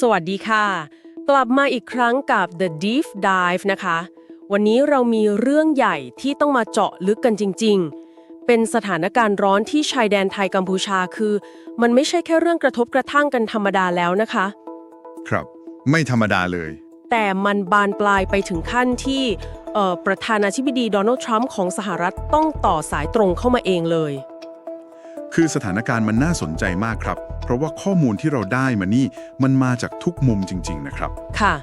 สวัสดีค่ะ กลับมาอีกครั้งกับ The Deep Dive นะคะ วันนี้เรามีเรื่องใหญ่ที่ต้องมาเจาะลึกกันจริง ๆ เป็นสถานการณ์ร้อนที่ชายแดนไทยกัมพูชาคือ มันไม่ใช่แค่เรื่องกระทบกระทั่งกันธรรมดาแล้วนะคะ ครับ ไม่ธรรมดาเลย แต่มันบานปลายไปถึงขั้นที่เอ่อประธานาธิบดีโดนัลด์ทรัมป์ของสหรัฐต้องต่อสายตรงเข้ามาเองเลย คือสถานการณ์มันน่าสนใจมากครับ เพราะว่าข้อมูลที่เราได้มานี่มันมาจากทุกมุมจริง ๆ นะครับ ค่ะ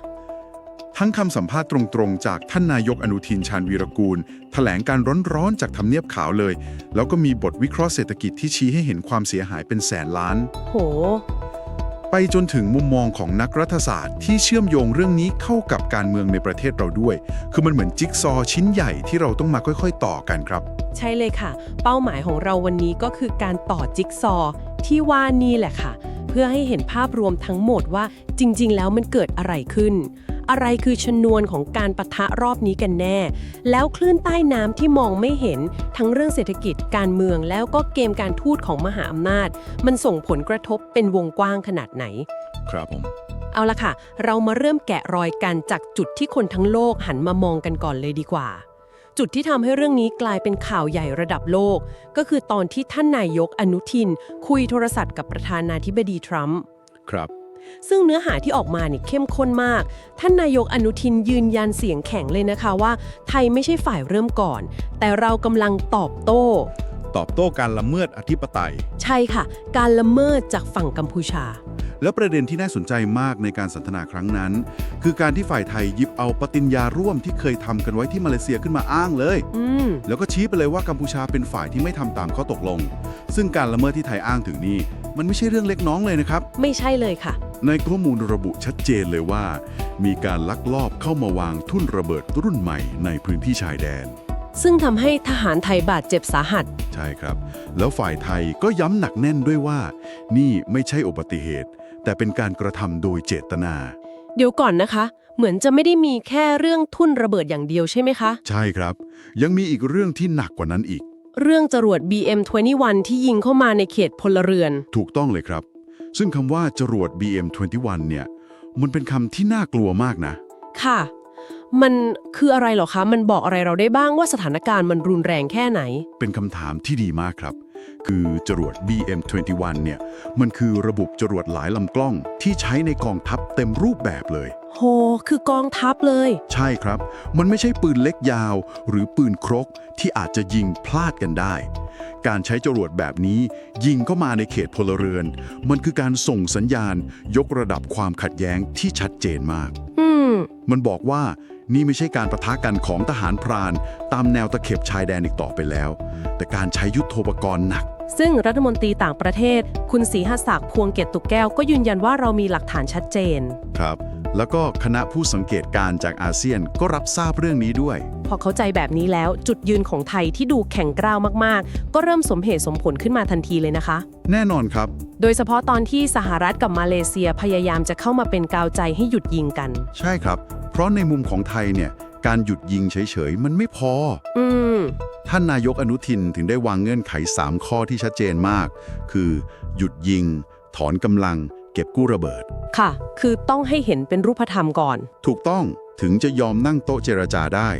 ทั้งคำสัมภาษณ์ตรงๆ จากท่านนายกอนุทินชาญวีรกูลแถลงการร้อนๆ จากทำเนียบขาวเลย แล้วก็มีบทวิเคราะห์เศรษฐกิจที่ชี้ให้เห็นความเสียหายเป็นแสนล้าน โห ไปจนถึงมุมมองของนักรัฐศาสตร์ ที่เชื่อมโยงเรื่องนี้เข้ากับการเมืองในประเทศเราด้วย คือมันเหมือนจิ๊กซอว์ชิ้นใหญ่ที่เราต้องมาค่อย ๆ ต่อกันครับ ใช่เลยค่ะ เป้าหมายของเราวันนี้ก็คือการต่อจิ๊กซอว์ที่ว่านี่แหละค่ะ เพื่อให้เห็นภาพรวมทั้งหมดว่าจริง ๆ แล้วมันเกิดอะไรขึ้น อะไรคือชนวนของการปะทะรอบนี้กันแน่ แล้วคลื่นใต้น้ำที่มองไม่เห็นทั้งเรื่องเศรษฐกิจการเมืองแล้วก็เกมการทูตของมหาอำนาจ มันส่งผลกระทบเป็นวงกว้างขนาดไหน ครับผม เอาละค่ะ เรามาเริ่มแกะรอยกันจากจุดที่คนทั้งโลกหันมามองกันก่อนเลยดีกว่าจุดที่ทำให้เรื่องนี้กลายเป็นข่าวใหญ่ระดับโลก ก็คือตอนที่ท่านนายกอนุทิน คุยโทรศัพท์กับประธานาธิบดีทรัมป์ครับ ซึ่งเนื้อหาที่ออกมาเนี่ยเข้มข้นมาก ท่านนายกอนุทินยืนยันเสียงแข็งเลยนะคะว่า ไทยไม่ใช่ฝ่ายเริ่มก่อน แต่เรากำลังตอบโต้ ตอบโต้การละเมิดอธิปไตย ใช่ค่ะ การละเมิดจากฝั่งกัมพูชา แล้วประเด็นที่น่าสนใจมากในการสนทนาครั้งนั้น คือการที่ฝ่ายไทยหยิบเอาปฏิญญาร่วมที่เคยทำกันไว้ที่มาเลเซียขึ้นมาอ้างเลย อืม แล้วก็ชี้ไปเลยว่ากัมพูชาเป็นฝ่ายที่ไม่ทำตามข้อตกลง ซึ่งการละเมิดที่ไทยอ้างถึงนี่มันไม่ใช่เรื่องเล็กน้องเลยนะครับ ไม่ใช่เลยค่ะ ในข้อมูลระบุชัดเจนเลยว่า มีการลักลอบเข้ามาวางทุ่นระเบิดรุ่นใหม่ในพื้นที่ชายแดน ซึ่งทำให้ทหารไทยบาดเจ็บสาหัส ใช่ครับ แล้วฝ่ายไทยก็ย้ำหนักแน่นด้วยว่า นี่ไม่ใช่อุบัติเหตุ แต่เป็นการกระทำโดยเจตนา เดี๋ยวก่อนนะคะ เหมือนจะไม่ได้มีแค่เรื่องทุ่นระเบิดอย่างเดียวใช่ไหมคะ ใช่ครับ ยังมีอีกเรื่องที่หนักกว่านั้นอีก เรื่องจรวด BM21 ที่ยิงเข้ามาในเขตพลเรือน ถูกต้องเลยครับ ซึ่งคำว่าจรวด BM21 เนี่ย มันเป็นคำที่น่ากลัวมากนะ ค่ะ มันคืออะไรเหรอคะ มันบอกอะไรเราได้บ้างว่าสถานการณ์มันรุนแรงแค่ไหน เป็นคำถามที่ดีมากครับ คือจรวด BM21 เนี่ย มันคือระบบจรวดหลายลำกล้องที่ใช้ในกองทัพเต็มรูปแบบเลย โห คือกองทัพเลย ใช่ครับ มันไม่ใช่ปืนเล็กยาว หรือปืนครกที่อาจจะยิงพลาดกันได้ การใช้จรวดแบบนี้ ยิงเข้ามาในเขตพลเรือน มันคือการส่งสัญญาณ ยกระดับความขัดแย้งที่ชัดเจนมากอืมมันบอกว่านี่ไม่ใช่การประทะกันของทหารพราน ตามแนวตะเข็บชายแดนอีกต่อไปแล้ว แต่การใช้ยุทโธปกรณ์หนัก ซึ่งรัฐมนตรีต่างประเทศ คุณศรีหศักดิ์พวงเกตตุกแก้วก็ยืนยันว่าเรามีหลักฐานชัดเจน ครับ แล้วก็คณะผู้สังเกตการณ์จากอาเซียนก็รับทราบเรื่องนี้ด้วย พอเข้าใจแบบนี้แล้วจุดยืนของไทยที่ดูแข็งกร้าวมากๆ ก็เริ่มสมเหตุสมผลขึ้นมาทันทีเลยนะคะ แน่นอนครับ โดยเฉพาะตอนที่สหรัฐกับมาเลเซียพยายามจะเข้ามาเป็นกาวใจให้หยุดยิงกัน ใช่ครับ เพราะในมุมของไทยเนี่ยการหยุดยิงเฉยๆมันไม่พอ อืม ท่านนายกอนุทินถึงได้วางเงื่อนไข 3 ข้อที่ชัดเจนมาก คือหยุดยิง ถอนกำลัง เก็บกู้ระเบิด ค่ะ คือต้องให้เห็นเป็นรูปธรรมก่อน ถูกต้องถึงจะยอมนั่งโต๊ะเจรจาได้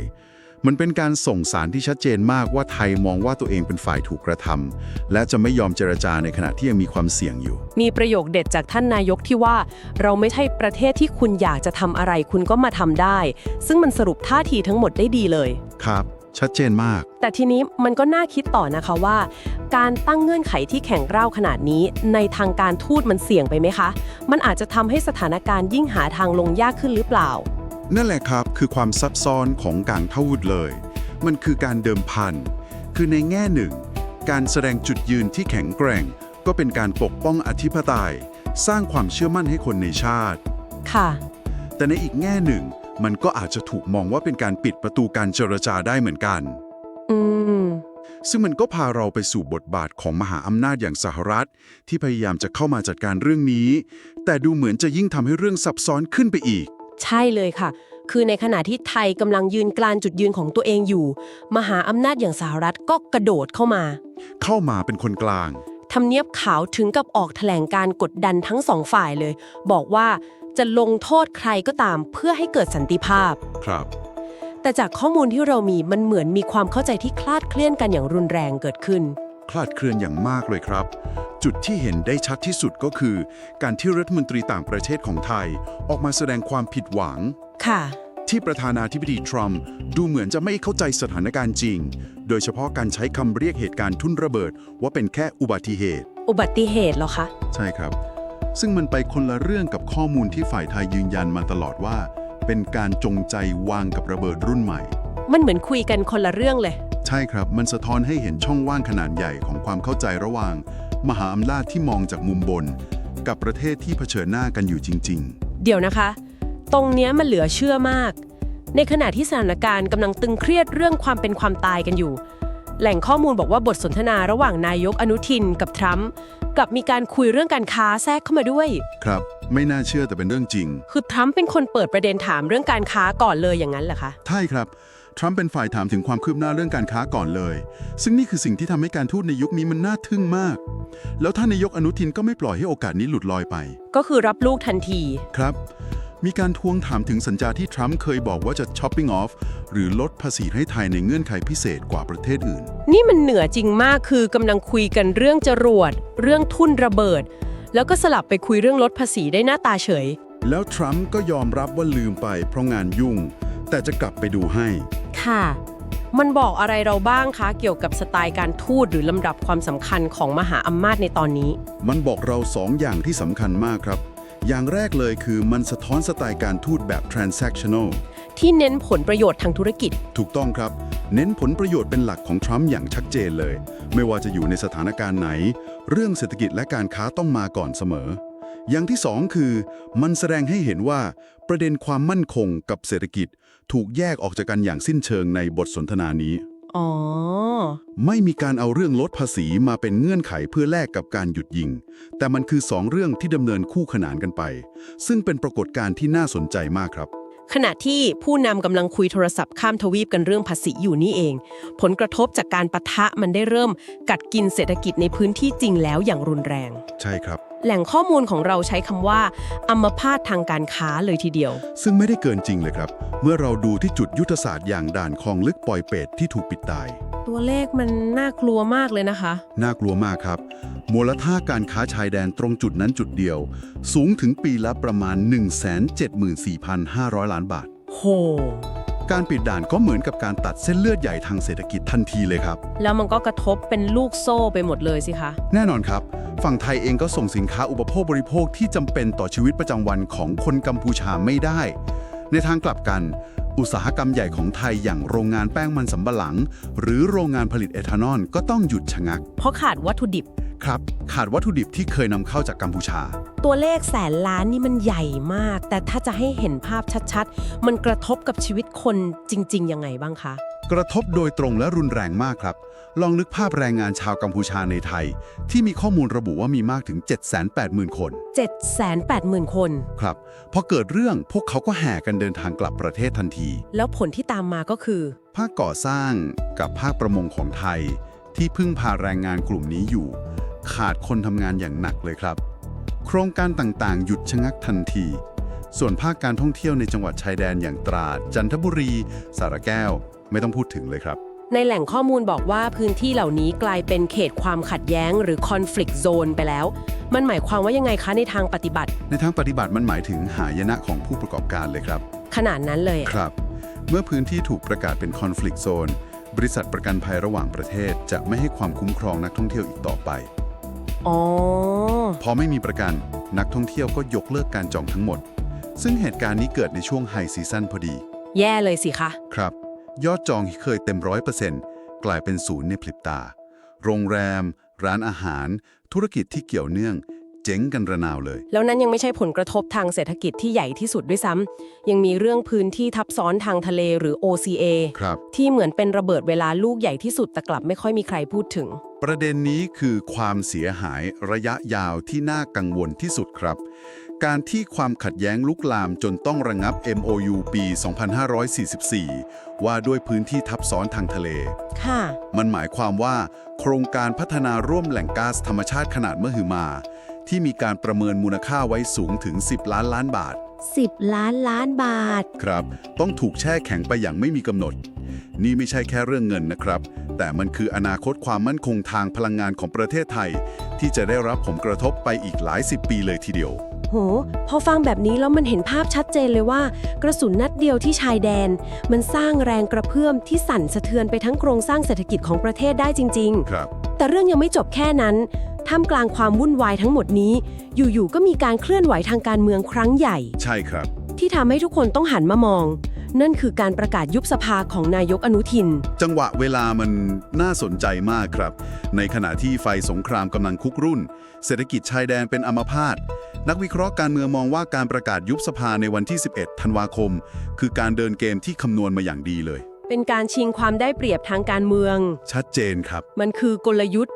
มันเป็นการส่งสารที่ชัดเจนมากว่าไทยมองว่าตัวเองเป็นฝ่ายถูกกระทำและจะไม่ยอมเจรจาในขณะที่ยังมีความเสี่ยงอยู่ มีประโยคเด็ดจากท่านนายกที่ว่า เราไม่ใช่ประเทศที่คุณอยากจะทำอะไรคุณก็มาทำได้ ซึ่งมันสรุปท่าทีทั้งหมดได้ดีเลย ครับ ชัดเจนมาก แต่ทีนี้มันก็น่าคิดต่อนะคะว่า การตั้งเงื่อนไขที่แข็งกร้าวขนาดนี้ ในทางการทูตมันเสี่ยงไปไหมคะ มันอาจจะทำให้สถานการณ์ยิ่งหาทางลงยากขึ้นหรือเปล่า นั่นแหละครับคือความซับซ้อนของการทูตเลย มันคือการเดิมพัน คือในแง่หนึ่ง การแสดงจุดยืนที่แข็งแกร่ง ก็เป็นการปกป้องอธิปไตย สร้างความเชื่อมั่นให้คนในชาติ ค่ะ แต่ในอีกแง่หนึ่ง มันก็อาจจะถูกมองว่าเป็นการปิดประตูการเจรจาได้เหมือนกัน อืม ซึ่งมันก็พาเราไปสู่บทบาทของมหาอำนาจอย่างสหรัฐ ที่พยายามจะเข้ามาจัดการเรื่องนี้ แต่ดูเหมือนจะยิ่งทำให้เรื่องซับซ้อนขึ้นไปอีก ใช่เลยค่ะ คือในขณะที่ไทยกำลังยืนกลานจุดยืนของตัวเองอยู่ มหาอำนาจอย่างสหรัฐก็กระโดดเข้ามาเข้ามาเป็นคนกลาง ทำเนียบขาวถึงกับออกแถลงการกดดันทั้งสองฝ่ายเลย บอกว่า จะลงโทษใครก็ตามเพื่อให้เกิดสันติภาพ ครับ แต่จากข้อมูลที่เรามีมันเหมือนมีความเข้าใจที่คลาดเคลื่อนกันอย่างรุนแรงเกิดขึ้น คลาดเคลื่อนอย่างมากเลยครับ จุดที่เห็นได้ชัดที่สุดก็คือ การที่รัฐมนตรีต่างประเทศของไทย ออกมาแสดงความผิดหวัง ค่ะ ที่ประธานาธิบดีทรัมป์ดูเหมือนจะไม่เข้าใจสถานการณ์จริง โดยเฉพาะการใช้คำเรียกเหตุการณ์ทุ่นระเบิด ว่าเป็นแค่อุบัติเหตุ อุบัติเหตุเหรอคะ ใช่ครับ ซึ่งมันไปคนละเรื่องกับข้อมูลที่ฝ่ายไทยยืนยันมาตลอดว่า เป็นการจงใจวางกับระเบิดรุ่นใหม่ มันเหมือนคุยกันคนละเรื่องเลย ใช่ครับ มันสะท้อนให้เห็นช่องว่างขนาดใหญ่ของความเข้าใจระหว่าง มหาอำนาจที่มองจากมุมบน กับประเทศที่เผชิญหน้ากันอยู่จริงเดี๋ยวนะคะ ตรงเนี้ยมันเหลือเชื่อมาก ในขณะที่สถานการณ์กำลังตึงเครียดเรื่องความเป็นความตายกันอยู่ แหล่งข้อมูลบอกว่าบทสนทนาระหว่างนายกอนุทินกับทรัมป์ กลับมีการคุยเรื่องการค้าแทรกเข้ามาด้วยๆครับ ไม่น่าเชื่อแต่เป็นเรื่องจริงคือทรัมป์เป็นคนเปิดประเด็นถามเรื่องการค้าก่อนเลยอย่างนั้นเหรอคะใช่ครับ ทรัมป์เป็นฝ่ายถามถึงความคืบหน้าเรื่องการค้าก่อนเลย ซึ่งนี่คือสิ่งที่ทำให้การทูตในยุคนี้มันน่าทึ่งมาก แล้วท่านนายกอนุทินก็ไม่ปล่อยให้โอกาสนี้หลุดลอยไป ก็คือรับลูกทันที ครับ มีการทวงถามถึงสัญญาที่ทรัมป์เคยบอกว่าจะ chopping off หรือลดภาษีให้ไทยในเงื่อนไขพิเศษกว่าประเทศอื่น นี่มันเหนือจริงมากคือกำลังคุยกันเรื่องจรวด เรื่องทุ่นระเบิด แล้วก็สลับไปคุยเรื่องลดภาษีได้หน้าตาเฉย แล้วทรัมป์ก็ยอมรับว่าลืมไปเพราะงานยุ่ง แต่จะกลับไปดูให้ ค่ะ มันบอกอะไรเราบ้างคะเกี่ยวกับสไตล์การทูตหรือลำดับความสำคัญของมหาอำนาจในตอนนี้ มันบอกเราสองอย่างที่สำคัญมากครับ อย่างแรกเลยคือมันสะท้อนสไตล์การทูตแบบ transactional ที่เน้นผลประโยชน์ทางธุรกิจ ถูกต้องครับ เน้นผลประโยชน์เป็นหลักของทรัมป์อย่างชัดเจนเลย ไม่ว่าจะอยู่ในสถานการณ์ไหน เรื่องเศรษฐกิจและการค้าต้องมาก่อนเสมอ อย่างที่สองคือมันแสดงให้เห็นว่าประเด็นความมั่นคงกับเศรษฐกิจ ถูกแยกออกจากกันอย่างสิ้นเชิงในบทสนทนานี้ อ๋อ ไม่มีการเอาเรื่องลดภาษีมาเป็นเงื่อนไขเพื่อแลกกับการหยุดยิง แต่มันคือสองเรื่องที่ดำเนินคู่ขนานกันไป ซึ่งเป็นปรากฏการณ์ที่น่าสนใจมากครับ ขณะที่ผู้นำกำลังคุยโทรศัพท์ข้ามทวีปกันเรื่องภาษีอยู่นี่เอง ผลกระทบจากการปะทะมันได้เริ่มกัดกินเศรษฐกิจในพื้นที่จริงแล้วอย่างรุนแรง ใช่ครับ แหล่งข้อมูลของเราใช้คำว่าอัมพาตทางการค้าเลยทีเดียว ซึ่งไม่ได้เกินจริงเลยครับ เมื่อเราดูที่จุดยุทธศาสตร์อย่างด่านคลองลึกปอยเป็ดที่ถูกปิดตาย ตัวเลขมันน่ากลัวมากเลยนะคะ น่ากลัวมากครับ มูลค่าการค้าชายแดนตรงจุดนั้นจุดเดียว สูงถึงปีละประมาณ 174,500 ล้านบาท โห การปิดด่านก็เหมือนกับการตัดเส้นเลือดใหญ่ทางเศรษฐกิจทันทีเลยครับ แล้วมันก็กระทบเป็นลูกโซ่ไปหมดเลยสิคะ แน่นอนครับ ฝั่งไทยเองก็ส่งสินค้าอุปโภคบริโภคที่จำเป็นต่อชีวิตประจำวันของคนกัมพูชาไม่ได้ ในทางกลับกัน อุตสาหกรรมใหญ่ของไทยอย่างโรงงานแป้งมันสำปะหลัง หรือโรงงานผลิตเอทานอลก็ต้องหยุดชะงัก เพราะขาดวัตถุดิบ ครับ ขาดวัตถุดิบที่เคยนำเข้าจากกัมพูชา ตัวเลขแสนล้านนี่มันใหญ่มาก แต่ถ้าจะให้เห็นภาพชัดๆ มันกระทบกับชีวิตคนจริง ๆ ยังไงบ้างคะ กระทบโดยตรงและรุนแรงมากครับ ลองนึกภาพแรงงานชาวกัมพูชาในไทย ที่มีข้อมูลระบุว่ามีมากถึง 780,000 คน 780,000 คน ครับ พอเกิดเรื่องพวกเขาก็แห่กันเดินทางกลับประเทศทันที แล้วผลที่ตามมาก็คือ ภาคก่อสร้างกับภาคประมงของไทย ที่พึ่งพาแรงงานกลุ่มนี้อยู่ ขาดคนทำงานอย่างหนักเลยครับ โครงการต่างๆ หยุดชะงักทันทีส่วนภาคการท่องเที่ยวในจังหวัดชายแดนอย่างตราด จันทบุรี สระแก้ว ไม่ต้องพูดถึงเลยครับ ในแหล่งข้อมูลบอกว่าพื้นที่เหล่านี้กลายเป็นเขตความขัดแย้ง หรือ conflict zone ไปแล้ว มันหมายความว่ายังไงคะในทางปฏิบัติ ในทางปฏิบัติมันหมายถึงหายนะของผู้ประกอบการเลยครับ ขนาดนั้นเลยอะครับ เมื่อพื้นที่ถูกประกาศเป็น conflict zone บริษัทประกันภัยระหว่างประเทศจะไม่ให้ความคุ้มครองนักท่องเที่ยวอีกต่อไป อ๋อ พอไม่มีประกันนักท่องเที่ยวก็ยกเลิกการจองทั้งหมด ซึ่งเหตุการณ์นี้เกิดในช่วงไฮซีซั่นพอดี แย่เลยสิคะ ครับ ยอดจองที่เคยเต็มร้อยเปอร์เซ็นต์กลายเป็นศูนย์ในพลิบตา โรงแรม ร้านอาหาร ธุรกิจที่เกี่ยวเนื่อง เจ๊งกันระนาวเลย แล้วนั้นยังไม่ใช่ผลกระทบทางเศรษฐกิจที่ใหญ่ที่สุดด้วยซ้ำยังมีเรื่องพื้นที่ทับซ้อนทางทะเลหรือ OCA ครับ ที่เหมือนเป็นระเบิดเวลาลูกใหญ่ที่สุดแต่กลับไม่ค่อยมีใครพูดถึง ประเด็นนี้คือความเสียหายระยะยาวที่น่ากังวลที่สุดครับ การที่ความขัดแย้งลุกลามจนต้องระงับ MOU ปี 2544 ว่าด้วยพื้นที่ทับซ้อนทางทะเล ค่ะ มันหมายความว่า โครงการพัฒนาร่วมแหล่งก๊าซธรรมชาติขนาดมหึมา ที่มีการประเมินมูลค่าไว้สูงถึง 10 ล้านล้านบาท 10 ล้านล้านบาท ครับ ต้องถูกแช่แข็งไปอย่างไม่มีกำหนด นี่ไม่ใช่แค่เรื่องเงินนะครับ แต่มันคืออนาคตความมั่นคงทางพลังงานของประเทศไทย ที่จะได้รับผลกระทบไปอีกหลายสิบปีเลยทีเดียว โห พอฟังแบบนี้แล้วมันเห็นภาพชัดเจนเลยว่า กระสุนนัดเดียวที่ชายแดน มันสร้างแรงกระเพื่อมที่สั่นสะเทือนไปทั้งโครงสร้างเศรษฐกิจของประเทศได้จริง ครับ ๆ แต่เรื่องยังไม่จบแค่นั้น ท่ามกลางความวุ่นวายทั้งหมดนี้ อยู่ๆ ก็มีการเคลื่อนไหวทางการเมืองครั้งใหญ่ ใช่ครับ ที่ทำให้ทุกคนต้องหันมามอง นั่นคือการประกาศยุบสภาของนายกอนุทิน จังหวะเวลามันน่าสนใจมากครับ ในขณะที่ไฟสงครามกำลังคุกรุ่น เศรษฐกิจชายแดนเป็นอัมพาตนักวิเคราะห์การเมืองมองว่าการประกาศยุบสภาในวันที่ 11 ธันวาคม คือการเดินเกมที่คำนวณมาอย่างดีเลย เป็นการชิงความได้เปรียบทางการเมือง ชัดเจนครับ มันคือกลยุทธ์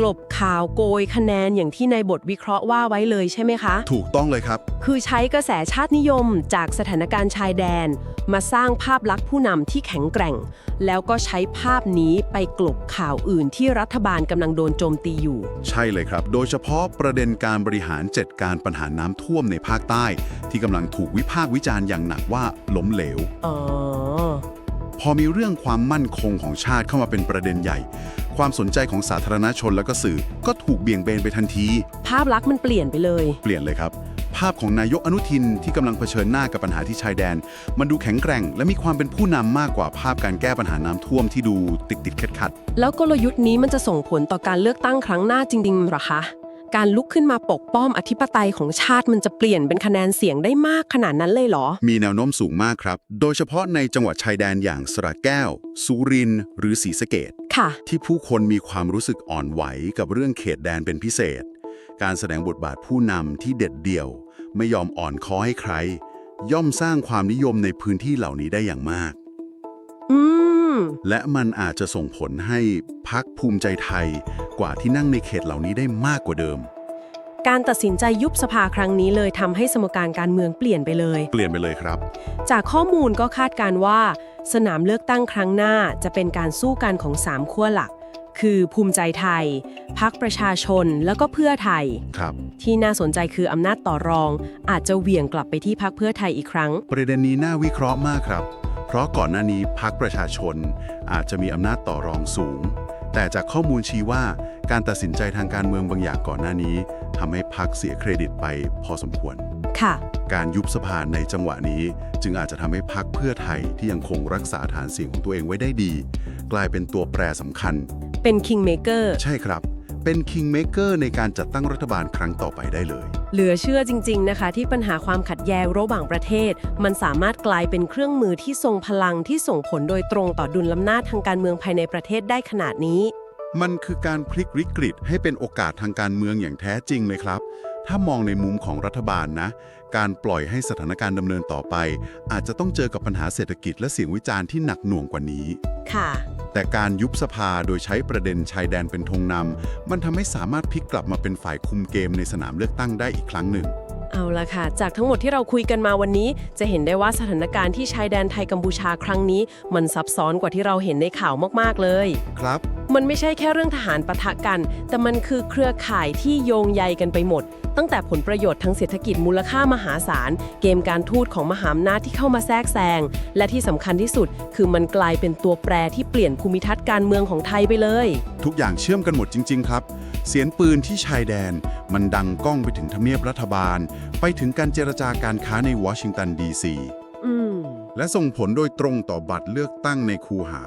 กลบข่าวโกยคะแนนอย่างที่ในบทวิเคราะห์ว่าไว้เลยใช่ไหมคะ ถูกต้องเลยครับ คือใช้กระแสชาตินิยมจากสถานการณ์ชายแดน มาสร้างภาพลักษณ์ผู้นำที่แข็งแกร่ง แล้วก็ใช้ภาพนี้ไปกลบข่าวอื่นที่รัฐบาลกำลังโดนโจมตีอยู่ ใช่เลยครับ โดยเฉพาะประเด็นการบริหารจัดการปัญหาน้ำท่วมในภาคใต้ ที่กำลังถูกวิพากษ์วิจารณ์อย่างหนักว่าล้มเหลว อ๋อ พอมีเรื่องความมั่นคงของชาติเข้ามาเป็นประเด็นใหญ่ ความสนใจของสาธารณชนและก็สื่อ ก็ถูกเบี่ยงเบนไปทันที ภาพลักษณ์มันเปลี่ยนไปเลย เปลี่ยนเลยครับ ภาพของนายกอนุทินที่กำลังเผชิญหน้ากับปัญหาที่ชายแดน มันดูแข็งแกร่ง และมีความเป็นผู้นำมากกว่าภาพการแก้ปัญหาน้ำท่วมที่ดูติดติดขัดขัดแล้วกลยุทธ์นี้มันจะส่งผลต่อการเลือกตั้งครั้งหน้าจริงๆหรอคะ การลุกขึ้นมาปกป้อมอธิปไตยของชาติมันจะเปลี่ยนเป็นคะแนนเสียงได้มากขนาดนั้นเลยเหรอ มีแนวโน้มสูงมากครับ โดยเฉพาะในจังหวัดชายแดนอย่างสระแก้ว สุรินทร์หรือศรีสะเกดค่ะ ที่ผู้คนมีความรู้สึกอ่อนไหวกับเรื่องเขตแดนเป็นพิเศษ การแสดงบทบาทผู้นำที่เด็ดเดี่ยว ไม่ยอมอ่อนคอให้ใคร ย่อมสร้างความนิยมในพื้นที่เหล่านี้ได้อย่างมากอืม และมันอาจจะส่งผลให้พักภูมิใจไทยกว่าที่นั่งในเขตเหล่านี้ได้มากกว่าเดิม การตัดสินใจยุบสภาครั้งนี้เลยทำให้สมการการเมืองเปลี่ยนไปเลย เปลี่ยนไปเลยครับ จากข้อมูลก็คาดการณ์ว่า สนามเลือกตั้งครั้งหน้าจะเป็นการสู้กันของสามขั้วหลัก คือภูมิใจไทย พักประชาชนแล้วก็เพื่อไทย ครับ ที่น่าสนใจคืออำนาจต่อรอง อาจจะเหวี่ยงกลับไปที่พักเพื่อไทยอีกครั้ง ประเด็นนี้น่าวิเคราะห์มากครับเพ ราะก่อนหน้านี้พักประชาชนอาจจะมีอำนาจต่อรองสูง แต่จากข้อมูลชี้ว่าการตัดสินใจทางการเมืองบางอย่างก่อนหน้านี้ทำให้พักเสียเครดิตไปพอสมควร ค่ะ การยุบสภาในจังหวะนี้ จึงอาจจะทำให้พักเพื่อไทยที่ยังคงรักษาฐานเสียงของตัวเองไว้ได้ดี กลายเป็นตัวแปรสำคัญ เป็น kingmaker ใช่ครับ เป็น kingmaker ในการจัดตั้งรัฐบาลครั้งต่อไปได้เลย เหลือเชื่อจริง ๆ นะคะ ที่ปัญหาความขัดแย้งระหว่างประเทศ มันสามารถกลายเป็นเครื่องมือที่ทรงพลังที่ส่งผลโดยตรงต่อดุลอำนาจทางการเมืองภายในประเทศได้ขนาดนี้ มันคือการพลิกวิกฤตให้เป็นโอกาสทางการเมืองอย่างแท้จริงเลยครับ ถ้ามองในมุมของรัฐบาลนะ การปล่อยให้สถานการณ์ดำเนินต่อไป อาจจะต้องเจอกับปัญหาเศรษฐกิจและเสียงวิจารณ์ที่หนักหน่วงกว่านี้ ค่ะ แต่การยุบสภาโดยใช้ประเด็นชายแดนเป็นธงนำ มันทำให้สามารถพลิกกลับมาเป็นฝ่ายคุมเกมในสนามเลือกตั้งได้อีกครั้งหนึ่ง เอาละค่ะ จากทั้งหมดที่เราคุยกันมาวันนี้ จะเห็นได้ว่าสถานการณ์ที่ชายแดนไทยกัมพูชาครั้งนี้ มันซับซ้อนกว่าที่เราเห็นในข่าวมากๆเลย ครับ มันไม่ใช่แค่เรื่องทหารปะทะกัน แต่มันคือเครือข่ายที่โยงใยกันไปหมด ตั้งแต่ผลประโยชน์ทางเศรษฐกิจมูลค่ามหาศาล เกมการทูตของมหาอำนาจที่เข้ามาแทรกแซง และที่สำคัญที่สุด คือมันกลายเป็นตัวแปรที่เปลี่ยนภูมิทัศน์การเมืองของไทยไปเลย ทุกอย่างเชื่อมกันหมดจริง ๆ ครับ เสียงปืนที่ชายแดน มันดังก้องไปถึงทำเนียบรัฐบาล ไปถึงการเจรจาการค้าในวอชิงตันดีซีอืมและส่งผลโดยตรงต่อบัตรเลือกตั้งในคูหา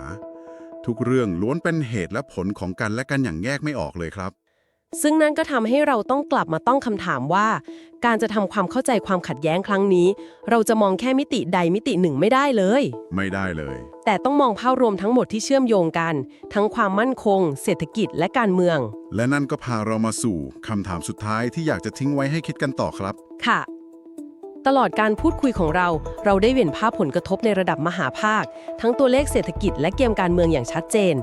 ทุกเรื่องล้วนเป็นเหตุและผลของกันและกันอย่างแยกไม่ออกเลยครับ ซึ่งนั่นก็ทำให้เราต้องกลับมาต้องคำถามว่า การจะทำความเข้าใจความขัดแย้งครั้งนี้ เราจะมองแค่มิติใดมิติหนึ่งไม่ได้เลย ไม่ได้เลย แต่ต้องมองภาพรวมทั้งหมดที่เชื่อมโยงกัน ทั้งความมั่นคง เศรษฐกิจและการเมือง และนั่นก็พาเรามาสู่คำถามสุดท้ายที่อยากจะทิ้งไว้ให้คิดกันต่อครับ ค่ะ ตลอดการพูดคุยของเรา เราได้เห็นภาพผลกระทบในระดับมหาภาค ทั้งตัวเลขเศรษฐกิจและเกมการเมืองอย่างชัดเจน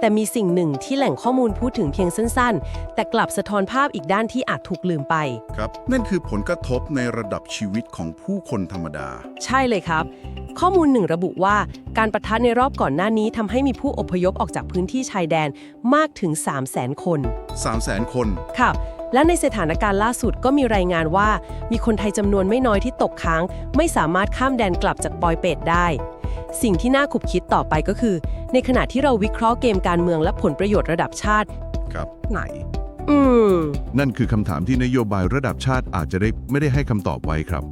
แต่มีสิ่งหนึ่งที่แหล่งข้อมูลพูดถึงเพียงสั้นๆ แต่กลับสะท้อนภาพอีกด้านที่อาจถูกลืมไป ครับนั่นคือผลกระทบในระดับชีวิตของผู้คนธรรมดา ใช่เลยครับ ข้อมูลหนึ่งระบุว่า การประทะในรอบก่อนหน้านี้ทำให้มีผู้อพยพออกจากพื้นที่ชายแดนมากถึง 3 0 0 0 0 0 คน 3 0 0 0 0 0 คน ค่ะ และในสถานการณ์ล่าสุดก็มีรายงานว่า มีคนไทยจำนวนไม่น้อยที่ตกค้าง ไม่สามารถข้ามแดนกลับจากปอยเป็ดได้ สิ่งที่น่าขุบคิดต่อไปก็คือ ในขณะที่เราวิเคราะห์เกมการเมืองและผลประโยชน์ระดับชาติ ครับไหน อืม นั่นคือคำถามที่นโยบายระดับชาติอาจจะได้ไม่ได้ให้คำตอบไว้ครับ